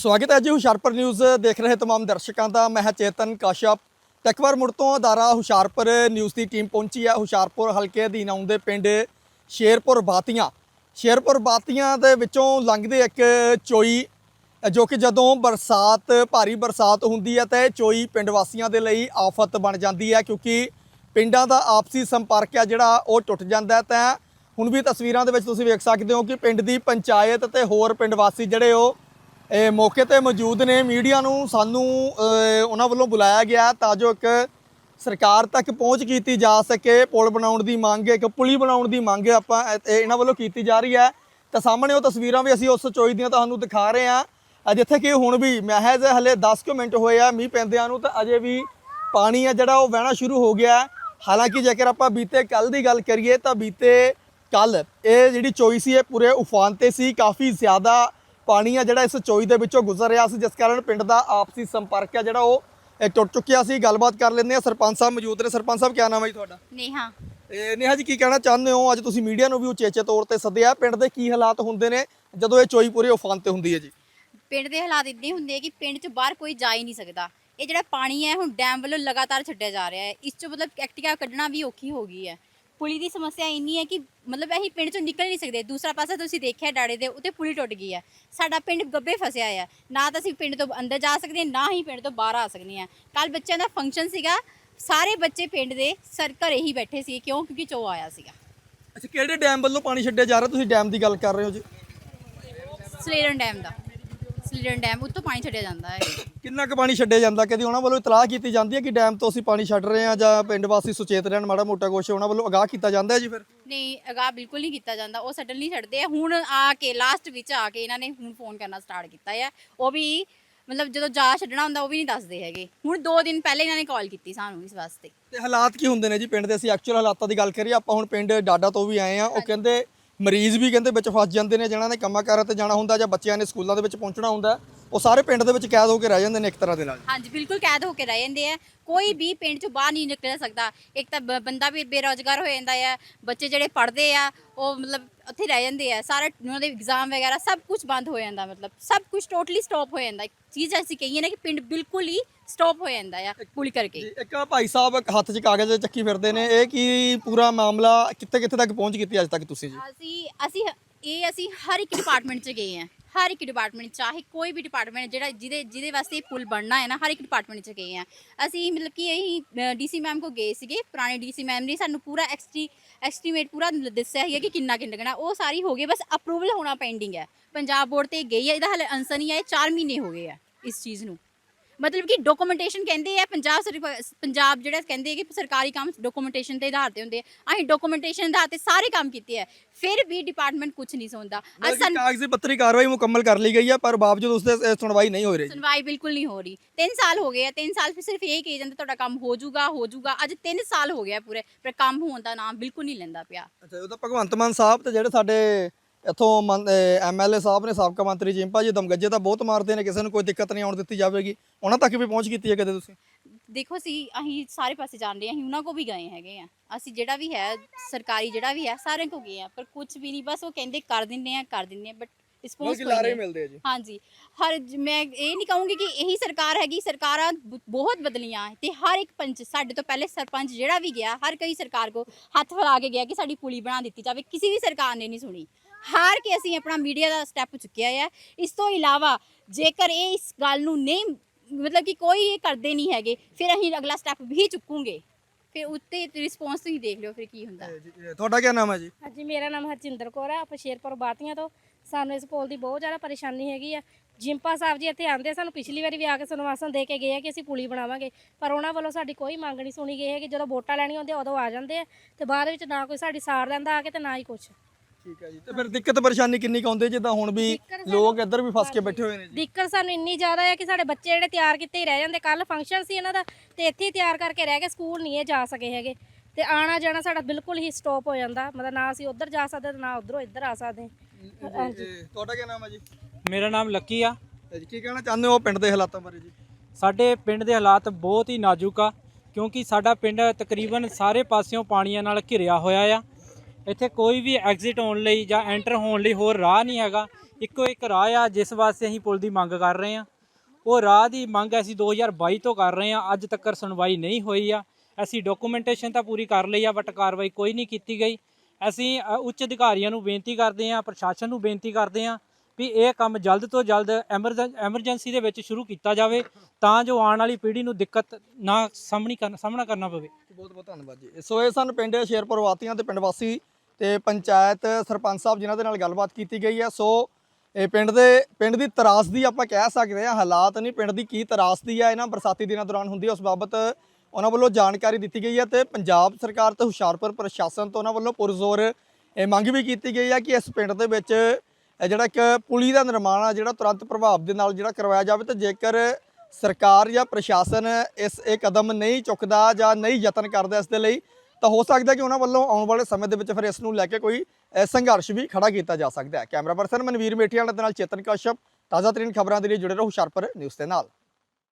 ਸਵਾਗਤ ਹੈ ਜੀ ਹੁਸ਼ਿਆਰਪੁਰ ਨਿਊਜ਼ ਦੇਖ ਰਹੇ तमाम ਦਰਸ਼ਕਾਂ ਦਾ ਮੈਂ ਹਾਂ ਚੇਤਨ ਕਾਸ਼ਪ ਟੈਕਵਰ ਮੁੜ ਤੋਂ ਅਦਾਰਾ ਹੁਸ਼ਿਆਰਪੁਰ ਨਿਊਜ਼ ਦੀ ਟੀਮ ਪਹੁੰਚੀ ਹੈ ਹੁਸ਼ਿਆਰਪੁਰ ਹਲਕੇ ਅਧੀਨ ਆਉਂਦੇ ਪਿੰਡ ਸ਼ੇਰਪੁਰ ਬਾਤੀਆਂ ਸ਼ੇਰਪੁਰ ਬਾਤੀਆਂ ਦੇ ਵਿੱਚੋਂ ਲੰਘਦੇ ਇੱਕ ਚੋਈ ਅ, ਜੋ ਕਿ ਜਦੋਂ ਬਰਸਾਤ ਭਾਰੀ ਬਰਸਾਤ ਹੁੰਦੀ ਹੈ ਤਾਂ ਇਹ ਚੋਈ ਪਿੰਡ ਵਾਸੀਆਂ ਦੇ ਲਈ ਆਫਤ ਬਣ ਜਾਂਦੀ ਹੈ ਕਿਉਂਕਿ ਪਿੰਡਾਂ ਦਾ ਆਪਸੀ ਸੰਪਰਕ ਹੈ ਜਿਹੜਾ ਉਹ ਟੁੱਟ ਜਾਂਦਾ ਹੈ ਤਾਂ ਹੁਣ ਵੀ ਤਸਵੀਰਾਂ ਦੇ ਵਿੱਚ ਤੁਸੀਂ ਵੇਖ ਸਕਦੇ ਹੋ ਕਿ ਪਿੰਡ ਦੀ ਪੰਚਾਇਤ ਤੇ ਹੋਰ ਪਿੰਡ ਵਾਸੀ ਜਿਹੜੇ ਉਹ ਇਹ ਮੌਕੇ ਤੇ ਮੌਜੂਦ ਨੇ। ਮੀਡੀਆ ਨੂੰ ਸਾਨੂੰ ਉਹਨਾਂ ਵੱਲੋਂ ਬੁਲਾਇਆ ਗਿਆ ਤਾਂ ਜੋ ਇੱਕ ਸਰਕਾਰ ਤੱਕ ਪਹੁੰਚ ਕੀਤੀ ਜਾ ਸਕੇ। ਪੁਲ ਬਣਾਉਣ ਦੀ ਮੰਗ, ਇੱਕ ਪੁਲੀ ਬਣਾਉਣ ਦੀ ਮੰਗ ਆਪਾਂ ਇਹ- ਇਹਨਾਂ ਵੱਲੋਂ ਕੀਤੀ ਜਾ ਰਹੀ ਹੈ। ਤਾਂ ਸਾਹਮਣੇ ਉਹ ਤਸਵੀਰਾਂ ਵੀ ਅਸੀਂ ਉਸ ਚੋਈ ਦੀਆਂ ਤੁਹਾਨੂੰ ਦਿਖਾ ਰਹੇ ਹਾਂ। ਜਿੱਥੇ ਕਿ ਹੁਣ ਵੀ ਮਹਿਜ਼ ਹਲੇ 10 ਕੁ ਮਿੰਟ ਹੋਏ ਆ ਮੀਂਹ ਪੈਂਦਿਆਂ ਨੂੰ, ਤਾਂ ਅਜੇ ਵੀ ਪਾਣੀ ਆ ਜਿਹੜਾ ਉਹ ਵਹਿਣਾ ਸ਼ੁਰੂ ਹੋ ਗਿਆ। ਹਾਲਾਂਕਿ ਜੇਕਰ ਆਪਾਂ ਬੀਤੇ ਕੱਲ ਦੀ ਗੱਲ ਕਰੀਏ ਤਾਂ ਬੀਤੇ ਕੱਲ ਇਹ ਜਿਹੜੀ ਚੋਈ ਸੀ, ਇਹ ਪੂਰੇ ਉਫਾਨ ਤੇ ਸੀ। ਕਾਫੀ ਜ਼ਿਆਦਾ ਪਾਣੀ ਆ ਜਿਹੜਾ ਇਸ ਚੋਈ ਦੇ ਵਿੱਚੋਂ ਗੁਜ਼ਰ ਰਿਹਾ ਸੀ ਜਿਸ ਕਾਰਨ ਪਿੰਡ ਦਾ ਆਪਸੀ ਸੰਪਰਕ ਆ ਜਿਹੜਾ ਉਹ ਟੁੱਟ ਚੁੱਕਿਆ ਸੀ। ਗੱਲਬਾਤ ਕਰ ਲੈਂਦੇ ਆ। ਸਰਪੰਚ ਸਾਹਿਬ ਮੌਜੂਦ ਨੇ। ਸਰਪੰਚ ਸਾਹਿਬ ਕੀ ਨਾਮ ਹੈ ਜੀ ਤੁਹਾਡਾ? ਨੇਹਾ। ਇਹ ਨੇਹਾ ਜੀ ਕੀ ਕਹਿਣਾ ਚਾਹੁੰਦੇ ਹੋ? ਅੱਜ ਤੁਸੀਂ ਮੀਡੀਆ ਨੂੰ ਵੀ ਉਚੇਚੇ ਤੌਰ ਤੇ ਸੱਦਿਆ। ਪਿੰਡ ਦੇ ਕੀ ਹਾਲਾਤ ਹੁੰਦੇ ਨੇ? ਜਦੋਂ ਇਹ ਚੋਈ ਪੂਰੇ ਉਫਾਨ ਤੇ ਹੁੰਦੀ ਹੈ ਜੀ। ਪਿੰਡ ਦੇ ਹਾਲਾਤ ਇੰਨੇ ਹੁੰਦੇ ਆ ਕਿ ਪਿੰਡ ਚ ਬਾਹਰ ਕੋਈ ਜਾ ਹੀ ਨਹੀਂ ਸਕਦਾ। ਇਹ ਜਿਹੜਾ ਪਾਣੀ ਹੈ ਹੁਣ ਡੈਮ ਵੱਲੋਂ ਲਗਾਤਾਰ ਛੱਡਿਆ ਜਾ ਰਿਹਾ ਹੈ। ਇਸ ਚ ਮਤਲਬ ਐਕਟਿਵਾ ਕੱਢਣਾ ਵੀ ਔਖੀ ਹੋ ਗਈ ਹੈ। ਪੁਲੀ ਦੀ ਸਮੱਸਿਆ ਇੰਨੀ ਹੈ ਕਿ ਮਤਲਬ ਅਸੀਂ ਪਿੰਡ ਚੋਂ ਨਿਕਲ ਨਹੀਂ ਸਕਦੇ। ਦੂਸਰਾ ਪਾਸਾ ਤੁਸੀਂ ਦੇਖਿਆ ਡਾੜੇ ਦੇ ਉੱਤੇ ਪੁਲੀ ਟੁੱਟ ਗਈ ਹੈ। ਸਾਡਾ ਪਿੰਡ ਗੱਬੇ ਫਸਿਆ ਹੈ ਨਾ ਤਾਂ ਅਸੀਂ ਪਿੰਡ ਤੋਂ ਅੰਦਰ ਜਾ ਸਕਦੇ ਹਾਂ ਨਾ ਹੀ ਪਿੰਡ ਤੋਂ ਬਾਹਰ ਆ ਸਕਦੇ ਹਾਂ। ਕੱਲ ਬੱਚਿਆਂ ਦਾ ਫੰਕਸ਼ਨ ਸੀਗਾ ਸਾਰੇ ਬੱਚੇ ਪਿੰਡ ਦੇ ਸਰ ਘਰੇ ਹੀ ਬੈਠੇ ਸੀ ਕਿਉਂ? ਕਿਉਂਕਿ ਚੋ ਆਇਆ ਸੀਗਾ। ਅੱਛਾ ਕਿਹੜੇ ਡੈਮ ਵੱਲੋਂ ਪਾਣੀ ਛੱਡਿਆ ਜਾ ਰਿਹਾ? ਤੁਸੀਂ ਡੈਮ ਦੀ ਗੱਲ ਕਰ ਰਹੇ ਹੋ ਜੀ। ਸਲੇਰਨ ਡੈਮ ਦਾ। ਸਲੇਰਨ ਡੈਮ ਉੱਤੋਂ ਪਾਣੀ ਛੱਡਿਆ ਜਾਂਦਾ ਹੈ। ਕਿੰਨਾ ਕੁ ਪਾਣੀ ਛੱਡਿਆ ਜਾਂਦਾ ਕਦੀ ਉਹਨਾਂ ਵੱਲੋਂ ਇਤਲਾਹ ਕੀਤੀ ਜਾਂਦੀ ਹੈ ਕਿ ਡੈਮ ਤੋਂ ਅਸੀਂ ਪਾਣੀ ਛੱਡ ਰਹੇ ਹਾਂ ਜਾਂ ਪਿੰਡ ਵਾਸੀ ਸੁਚੇਤ ਰਹਿਣ ਮਾੜਾ ਮੋਟਾ ਕੁਛ ਉਹਨਾਂ ਵੱਲੋਂ ਅਗਾਹ ਕੀਤਾ ਜਾਂਦਾ ਹੈ ਜੀ ਫਿਰ? ਨਹੀਂ ਅਗਾਹ ਬਿਲਕੁਲ ਨਹੀਂ ਕੀਤਾ ਜਾਂਦਾ। ਉਹ ਸਡਨਲੀ ਛੱਡਦੇ। ਆ ਹੁਣ ਆ ਕੇ ਲਾਸਟ ਵਿੱਚ ਆ ਕੇ ਇਹਨਾਂ ਨੇ ਹੁਣ ਫੋਨ ਕਰਨਾ ਸਟਾਰਟ ਕੀਤਾ ਹੈ। ਉਹ ਵੀ ਮਤਲਬ ਜਦੋਂ ਜਾ ਛੱਡਣਾ ਹੁੰਦਾ ਉਹ ਵੀ ਨਹੀਂ ਦੱਸਦੇ ਹੈਗੇ। ਹੁਣ 2 ਦਿਨ ਪਹਿਲੇ ਇਹਨਾਂ ਨੇ ਕਾਲ ਕੀਤੀ ਸਾਨੂੰ ਇਸ ਵਾਸਤੇ। ਤੇ ਹਾਲਾਤ ਕੀ ਹੁੰਦੇ ਨੇ ਜੀ ਪਿੰਡ ਦੇ? ਅਸੀਂ ਐਕਚੁਅਲ ਹਾਲਾਤਾਂ ਦੀ ਗੱਲ ਕਰੀਏ ਆਪਾਂ ਹੁਣ ਪਿੰਡ ਡਾਡਾ ਤੋਂ ਵੀ ਆਏ ਆ ਉਹ ਕਹਿੰਦੇ ਮਰੀਜ਼ ਵੀ ਕਹਿੰਦੇ ਵਿੱਚ ਫਸ ਜਾਂਦੇ ਨੇ, ਜਿਨ੍ਹਾਂ ਨੇ ਕੰਮਾਂ ਕਾਰਾਂ ਤੇ ਜਾਣਾ ਹੁੰਦਾ ਜਾਂ ਬੱਚਿਆਂ ਨੇ ਸਕੂਲਾਂ ਦੇ ਵਿੱਚ ਪਹੁੰਚਣਾ ਹੁੰਦਾ, ਉਹ ਸਾਰੇ ਪਿੰਡ ਦੇ ਵਿੱਚ ਕੈਦ ਹੋ ਕੇ ਰਹਿ ਜਾਂਦੇ ਨੇ ਇੱਕ ਤਰ੍ਹਾਂ ਦੇ ਨਾਲ। ਹਾਂਜੀ, ਬਿਲਕੁਲ ਕੈਦ ਹੋ ਕੇ ਰਹਿ ਜਾਂਦੇ ਆ। ਕੋਈ ਵੀ ਪਿੰਡ ਚੋਂ ਬਾਹਰ ਨਹੀਂ ਨਿਕਲ ਸਕਦਾ। ਇੱਕ ਤਾਂ ਬ- ਬੰਦਾ ਵੀ ਬੇਰੋਜ਼ਗਾਰ ਹੋ ਜਾਂਦਾ ਆ, ਬੱਚੇ ਜਿਹੜੇ ਪੜ੍ਹਦੇ ਆ, ਉਹ ਮਤਲਬ ਉੱਥੇ ਰਹਿ ਜਾਂਦੇ ਆ। ਸਾਰਾ ਉਹਨਾਂ ਦੇ ਇਗਜ਼ਾਮ ਵਗੈਰਾ ਸਭ ਕੁਝ ਬੰਦ ਹੋ ਜਾਂਦਾ, ਮਤਲਬ ਸਭ ਕੁਝ ਟੋਟਲੀ ਸਟਾਪ ਹੋ ਜਾਂਦਾ। ਇੱਕ ਚੀਜ਼ ਅਸੀਂ ਕਹੀਏ ਨਾ ਕਿ ਪਿੰਡ ਬਿਲਕੁਲ ਹੀ ਸਟਾਪ ਹੋ ਜਾਂਦਾ ਆ ਪੁਲੀ ਕਰਕੇ। ਇੱਕ ਆਹ ਭਾਈ ਸਾਹਿਬ ਹੱਥ 'ਚ ਕਾਗਜ਼ ਚੱਕੀ ਫਿਰਦੇ ਨੇ ਇਹ ਕੀ ਪੂਰਾ ਮਾਮਲਾ ਕਿੱਥੇ ਕਿੱਥੇ ਤੱਕ ਪਹੁੰਚ ਕੀਤੀ ਅੱਜ ਤੱਕ ਤੁਸੀਂ ਜੀ? ਅਸੀਂ ਅਸੀਂ ਇਹ ਅਸੀਂ ਹਰ ਇੱਕ ਡਿਪਾਰਟਮੈਂਟ 'ਚ ਗਏ ਆ ਹਰ ਇੱਕ ਡਿਪਾਰਟਮੈਂਟ ਚਾਹੇ ਕੋਈ ਵੀ ਡਿਪਾਰਟਮੈਂਟ ਜਿਹੜਾ ਜਿਹਦੇ ਜਿਹਦੇ ਵਾਸਤੇ ਇਹ ਪੁਲ ਬਣਨਾ ਹੈ ਨਾ ਹਰ ਇੱਕ ਡਿਪਾਰਟਮੈਂਟ 'ਚ ਗਏ ਆ। ਅਸੀਂ ਮਤਲਬ ਕਿ ਇਹੀ ਡੀਸੀ ਮੈਮ ਕੋ ਗਏ ਸੀਗੇ ਪੁਰਾਣੇ ਡੀਸੀ ਮੈਮ ਨੇ ਸਾਨੂੰ ਪੂਰਾ ਐਕਸਟੀ ਐਸਟੀਮੇਟ ਪੂਰਾ ਦੱਸਿਆ ਸੀਗਾ ਕਿ ਕਿੰਨਾ ਕਿੰਨਾ ਲੱਗਣਾ ਉਹ ਸਾਰੀ ਹੋ ਗਈ ਬਸ ਅਪਰੂਵਲ ਹੋਣਾ ਪੈਂਡਿੰਗ ਹੈ। ਪੰਜਾਬ ਬੋਰਡ ਤੇ ਗਈ ਹੈ ਇਹਦਾ ਹਲੇ ਆਨਸਰ ਨਹੀਂ ਆਇਆ 4 ਮਹੀਨੇ ਹੋ ਗਏ ਆ ਇਸ ਚੀਜ਼ ਨੂੰ। ਮਤਲਬ ਕਿ ਡਾਕੂਮੈਂਟੇਸ਼ਨ ਕਹਿੰਦੇ ਆ ਪੰਜਾਬ ਸਰਕਾ- ਪੰਜਾਬ ਜਿਹੜਾ ਕਹਿੰਦੇ ਆ ਕਿ ਸਰਕਾਰੀ ਕੰਮ ਡਾਕੂਮੈਂਟੇਸ਼ਨ ਦੇ ਆਧਾਰ ਤੇ ਹੁੰਦੇ ਆ। ਅਸੀਂ ਡਾਕੂਮੈਂਟੇਸ਼ਨ ਦੇ ਆਧਾਰ ਤੇ ਸਾਰੇ ਕੰਮ ਕੀਤੇ ਆ। ਫਿਰ ਵੀ ਡਿਪਾਰਟਮੈਂਟ ਕੁਝ ਨਹੀਂ ਸੁਣਦਾ ਅੱਜ ਸਾਨੂੰ ਕਾਗਜ਼ੀ ਪੱਤਰੀ ਕਾਰਵਾਈ ਮੁਕੰਮਲ ਕਰ ਲਈ ਗਈ ਹੈ ਪਰ ਬਾਵਜੂਦ ਉਸ ਦੇ ਸੁਣਵਾਈ ਨਹੀਂ ਹੋ ਰਹੀ। ਸੁਣਵਾਈ ਬਿਲਕੁਲ ਨਹੀਂ ਹੋ ਰਹੀ। 3 ਸਾਲ ਹੋ ਗਏ ਆ 3 ਸਾਲ ਫਿਰ ਸਿਰਫ ਇਹ ਕਹੀ ਜਾਂਦੇ ਤੁਹਾਡਾ ਕੰਮ ਹੋ ਜਾਊਗਾ ਹੋ ਜਾਊਗਾ। ਅੱਜ 3 ਸਾਲ ਹੋ ਗਿਆ ਪੂਰੇ ਪਰ ਕੰਮ ਹੋਣ ਦਾ ਨਾਮ ਬਿਲਕੁਲ ਨਹੀਂ ਲੈਂਦਾ ਪਿਆ। ਅੱਛਾ ਉਹ ਤਾਂ ਭਗਵੰਤ ਮਾਨ ਸਾਹਿਬ ਤੇ ਜਿਹੜੇ ਸਾਡੇ ਇੱਥੋਂ ਐਮਐਲਏ ਸਾਹਿਬ ਨੇ ਸਾਬਕਾ ਮੰਤਰੀ ਜਿੰਪਾ ਜੀ ਦਮਗੱਜੇ ਤਾਂ ਬਹੁਤ ਮਾਰਦੇ ਨੇ ਕਿਸੇ ਨੂੰ ਕੋਈ ਦਿੱਕਤ ਨਹੀਂ ਆਉਣ ਦਿੱਤੀ ਜਾਵੇਗੀ। ਉਹਨਾਂ ਤੱਕ ਵੀ ਪਹੁੰਚ ਕੀਤੀ ਹੈ ਕਦੇ ਤੁਸੀਂ? ਦੇਖੋ ਅਸੀਂ ਅਸੀਂ ਸਾਰੇ ਪਾਸੇ ਜਾਣਦੇ ਹਾਂ ਅਸੀਂ ਉਹਨਾਂ ਕੋ ਵੀ ਗਏ ਹੈਗੇ ਆ ਅਸੀਂ ਜਿਹੜਾ ਵੀ ਹੈ ਸਰਕਾਰੀ ਜਿਹੜਾ ਵੀ ਹੈ ਸਾਰਿਆਂ ਕੋ ਗਏ ਆ ਪਰ ਕੁਝ ਵੀ ਨਹੀਂ ਬਸ ਉਹ ਕਹਿੰਦੇ ਕਰ ਦਿੰਦੇ ਆ ਕਰ ਦਿੰਦੇ ਆ ਬਟ ਰਿਸਪੌਂਸ ਕੋਈ ਨਹੀਂ। ਮਿਲਦੇ ਆ ਜੀ। ਹਾਂਜੀ। ਹਰ ਮੈਂ ਇਹ ਨਹੀਂ ਕਹੂੰਗੀ ਕਿ ਇਹੀ ਸਰਕਾਰ ਹੈਗੀ ਸਰਕਾਰਾਂ ਬਹੁਤ ਬਦਲੀਆਂ ਤੇ ਹਰ ਇੱਕ ਪੰਚ ਸਾਡੇ ਤੋਂ ਪਹਿਲੇ ਸਰਪੰਚ ਜਿਹੜਾ ਵੀ ਗਿਆ ਹਰ ਕਈ ਸਰਕਾਰ ਕੋ ਹੱਥ ਫੈਲਾ ਕੇ ਗਿਆ ਕਿ ਸਾਡੀ ਪੁਲੀ ਬਣਾ ਦਿੱਤੀ ਜਾਵੇ ਕਿਸੇ ਵੀ ਸਰਕਾਰ ਨੇ ਨਹੀਂ ਸੁਣੀ। ਹਾਰ ਕੇ ਅਸੀਂ ਆਪਣਾ ਮੀਡੀਆ ਦਾ ਸਟੈਪ ਚੁੱਕਿਆ ਹੈ ਇਸ ਤੋਂ ਇਲਾਵਾ ਜੇਕਰ ਇਹ ਇਸ ਗੱਲ ਨੂੰ ਨਹੀਂ ਮਤਲਬ ਕਿ ਕੋਈ ਇਹ ਕਰਦੇ ਨਹੀਂ ਹੈਗੇ ਫਿਰ ਅਸੀਂ ਅਗਲਾ ਸਟੈਪ ਵੀ ਚੁੱਕੂਗੇ। ਫਿਰ ਉੱਤੇ ਰਿਸਪੌਂਸ ਤੁਸੀਂ ਦੇਖ ਲਿਓ ਫਿਰ ਕੀ ਹੁੰਦਾ। ਤੁਹਾਡਾ ਕੀ ਨਾਮ ਹੈ ਜੀ? ਹਾਂਜੀ ਮੇਰਾ ਨਾਮ ਹਰਜਿੰਦਰ ਕੌਰ ਹੈ। ਆਪਾਂ ਸ਼ੇਰਪੁਰ ਬਾਤੀਆਂ ਤੋਂ। ਸਾਨੂੰ ਇਸ ਪੁਲ ਦੀ ਬਹੁਤ ਜ਼ਿਆਦਾ ਪਰੇਸ਼ਾਨੀ ਹੈਗੀ ਆ। ਜਿੰਪਾ ਸਾਹਿਬ ਜੀ ਇੱਥੇ ਆਂਦੇ ਸਾਨੂੰ ਪਿਛਲੀ ਵਾਰੀ ਵੀ ਆ ਕੇ ਸੁਨਵਾਸਨ ਦੇ ਕੇ ਗਏ ਆ ਕਿ ਅਸੀਂ ਪੁਲੀ ਬਣਾਵਾਂਗੇ। ਪਰ ਉਹਨਾਂ ਵੱਲੋਂ ਸਾਡੀ ਕੋਈ ਮੰਗ ਨਹੀਂ ਸੁਣੀ ਗਈ ਹੈ ਕਿ ਜਦੋਂ ਵੋਟਾਂ ਲੈਣੀਆਂ ਹੁੰਦੀਆਂ ਉਦੋਂ ਆ ਜਾਂਦੇ ਆ। ਤੇ ਬਾਅਦ ਵਿੱਚ ਨਾ ਕੋਈ ਸਾਡੀ ਸਾਰ ਲੈਂਦਾ ਆ ਕੇ ਤੇ ਨਾ ਹੀ ਕੁਛ। ਠੀਕ ਹੈ ਜੀ। ਤੇ ਫਿਰ ਦਿੱਕਤ ਪਰੇਸ਼ਾਨੀ ਕਿੰਨੀ ਕੁ ਆਉਂਦੀ ਹੈ? ਜਿੱਦਾਂ ਹੁਣ ਵੀ ਲੋਕ ਇੱਧਰ ਵੀ ਫਸ ਕੇ ਬੈਠੇ ਹੋਏ ਨੇ ਜੀ। ਦਿੱਕਤ ਸਾਨੂੰ ਇੰਨੀ ਜ਼ਿਆਦਾ ਹੈ ਕਿ ਸਾਡੇ ਬੱਚੇ ਜਿਹੜੇ ਤਿਆਰ ਕੀਤੇ ਹੀ ਰਹਿ ਜਾਂਦੇ। ਕੱਲ ਫੰਕਸ਼ਨ ਸੀ ਇਹਨਾਂ ਦਾ ਤੇ ਇੱਥੇ ਹੀ ਤਿਆਰ ਕਰਕੇ ਰਹਿ ਗਏ ਸਕੂਲ ਨਹੀਂ ਇਹ ਜਾ ਸਕੇ ਹੈਗੇ। ਤੇ ਆਣਾ ਜਾਣਾ ਸਾਡਾ ਬਿਲਕੁਲ ਹੀ ਸਟਾਪ ਹੋ ਜਾਂਦਾ। ਮਤਲਬ ਨਾ ਅਸੀਂ ਉੱਧਰ ਜਾ ਸਕਦੇ ਤੇ ਨਾ ਉੱਧਰੋਂ ਇੱਧਰ ਆ ਸਕਦੇ। ਜੀ, ਤੁਹਾਡਾ ਕੀ ਨਾਮ ਹੈ ਜੀ? ਮੇਰਾ ਨਾਮ ਲੱਕੀ ਆ। ਤੇ ਜੀ, ਕੀ ਕਹਿਣਾ ਚਾਹੁੰਦੇ ਹੋ ਪਿੰਡ ਦੇ ਹਾਲਾਤਾਂ ਬਾਰੇ ਜੀ? ਸਾਡੇ ਪਿੰਡ ਦੇ ਹਾਲਾਤ ਬਹੁਤ ਹੀ ਨਾਜ਼ੁਕ ਆ ਕਿਉਂਕਿ ਸਾਡਾ ਪਿੰਡ ਤਕਰੀਬਨ ਸਾਰੇ ਪਾਸਿਓਂ ਪਾਣੀਆਂ ਨਾਲ ਘਿਰਿਆ ਹੋਇਆ ਆ। ਇੱਥੇ ਕੋਈ ਵੀ ਐਗਜ਼ਿਟ ਹੋਣ ਲਈ ਜਾਂ ਐਂਟਰ ਹੋਣ ਲਈ ਹੋਰ ਰਾਹ ਨਹੀਂ ਹੈਗਾ। ਇੱਕੋ ਇੱਕ ਰਾਹ ਆ, ਜਿਸ ਵਾਸਤੇ ਅਸੀਂ ਪੁਲ ਦੀ ਮੰਗ ਕਰ ਰਹੇ ਹਾਂ। ਉਹ ਰਾਹ ਦੀ ਮੰਗ ਅਸੀਂ 2022 ਤੋਂ ਕਰ ਰਹੇ ਹਾਂ। ਅੱਜ ਤੱਕ ਸੁਣਵਾਈ ਨਹੀਂ ਹੋਈ ਆ। ਅਸੀਂ ਡਾਕੂਮੈਂਟੇਸ਼ਨ ਤਾਂ ਪੂਰੀ ਕਰ ਲਈ ਆ ਬਟ ਕਾਰਵਾਈ ਕੋਈ ਨਹੀਂ ਕੀਤੀ ਗਈ। ਅਸੀਂ ਉੱਚ ਅਧਿਕਾਰੀਆਂ ਨੂੰ ਬੇਨਤੀ ਕਰਦੇ ਹਾਂ, ਪ੍ਰਸ਼ਾਸਨ ਨੂੰ ਬੇਨਤੀ ਕਰਦੇ ਹਾਂ ਵੀ ਇਹ ਕੰਮ ਜਲਦ ਤੋਂ ਜਲਦ ਐਮਰਜੈਂ- ਐਮਰਜੈਂਸੀ ਦੇ ਵਿੱਚ ਸ਼ੁਰੂ ਕੀਤਾ ਜਾਵੇ, ਤਾਂ ਜੋ ਆਉਣ ਵਾਲੀ ਪੀੜ੍ਹੀ ਨੂੰ ਦਿੱਕਤ ਨਾ ਸਾਹਮਣੀ ਕਰਨਾ, ਸਾਹਮਣਾ ਕਰਨਾ ਪਵੇ। ਬਹੁਤ ਬਹੁਤ ਧੰਨਵਾਦ ਜੀ। ਸੋ ਇਹ ਸਨ ਪਿੰਡ ਸ਼ੇਰਪੁਰ ਵਾਤੀਆਂ ਤੇ ਪਿੰਡ ਵਾਸੀ ਤੇ ਪੰਚਾਇਤ ਸਰਪੰਚ ਸਾਹਿਬ ਜਿਨ੍ਹਾਂ ਦੇ ਨਾਲ ਗੱਲਬਾਤ ਕੀਤੀ ਗਈ ਹੈ, ਸੋ ਇਹ ਪਿੰਡ ਦੇ, ਪਿੰਡ ਦੀ ਤਰਾਸਦੀ ਆਪਾਂ ਕਹਿ ਸਕਦੇ ਹਾਂ, ਹਾਲਾਤ ਨਹੀਂ, ਪਿੰਡ ਦੀ ਕੀ ਤਰਾਸਦੀ ਹੈ, ਇਹਨਾਂ ਬਰਸਾਤੀ ਦਿਨਾਂ ਦੌਰਾਨ ਹੁੰਦੀ ਹੈ, ਉਸ ਬਾਬਤ ਉਹਨਾਂ ਵੱਲੋਂ ਜਾਣਕਾਰੀ ਦਿੱਤੀ ਗਈ ਹੈ ਤੇ ਪੰਜਾਬ ਸਰਕਾਰ ਤੇ ਹੁਸ਼ਿਆਰਪੁਰ ਪ੍ਰਸ਼ਾਸਨ ਤੋਂ ਉਹਨਾਂ ਵੱਲੋਂ ਪੁਰਜ਼ੋਰ ਇਹ ਮੰਗ ਵੀ ਕੀਤੀ ਗਈ ਹੈ ਕਿ ਇਸ ਪਿੰਡ ਦੇ ਵਿੱਚ ਜਿਹੜਾ ਇੱਕ ਪੁਲੀ ਦਾ ਨਿਰਮਾਣ ਆ, ਜਿਹੜਾ ਤੁਰੰਤ ਪ੍ਰਭਾਵ ਦੇ ਨਾਲ ਜਿਹੜਾ ਕਰਵਾਇਆ ਜਾਵੇ ਤੇ ਜੇਕਰ ਸਰਕਾਰ ਜਾਂ ਪ੍ਰਸ਼ਾਸਨ ਇਸ, ਇਹ ਕਦਮ ਨਹੀਂ ਚੁੱਕਦਾ ਜਾਂ ਨਹੀਂ ਯਤਨ ਕਰਦਾ ਇਸ ਦੇ ਲਈ ਤਾਂ ਹੋ ਸਕਦਾ ਕਿ ਉਹਨਾਂ ਵੱਲੋਂ ਆਉਣ ਵਾਲੇ ਸਮੇਂ ਦੇ ਵਿੱਚ ਫਿਰ ਇਸ ਨੂੰ ਲੈ ਕੇ ਕੋਈ ਸੰਘਰਸ਼ ਵੀ ਖੜਾ ਕੀਤਾ ਜਾ ਸਕਦਾ ਹੈ। ਕੈਮਰਾ ਪਰਸਨ ਮਨਵੀਰ ਮੇਠੀਆਣਾ ਦੇ ਨਾਲ ਚੇਤਨ ਕਸ਼ਪ ਤਾਜ਼ਾ ਤਰੀਨ ਖਬਰਾਂ ਦੇ ਲਈ ਜੁੜੇ ਰਹੋ ਹੁਸ਼ਿਆਰਪੁਰ ਨਿਊਜ਼ ਦੇ ਨਾਲ।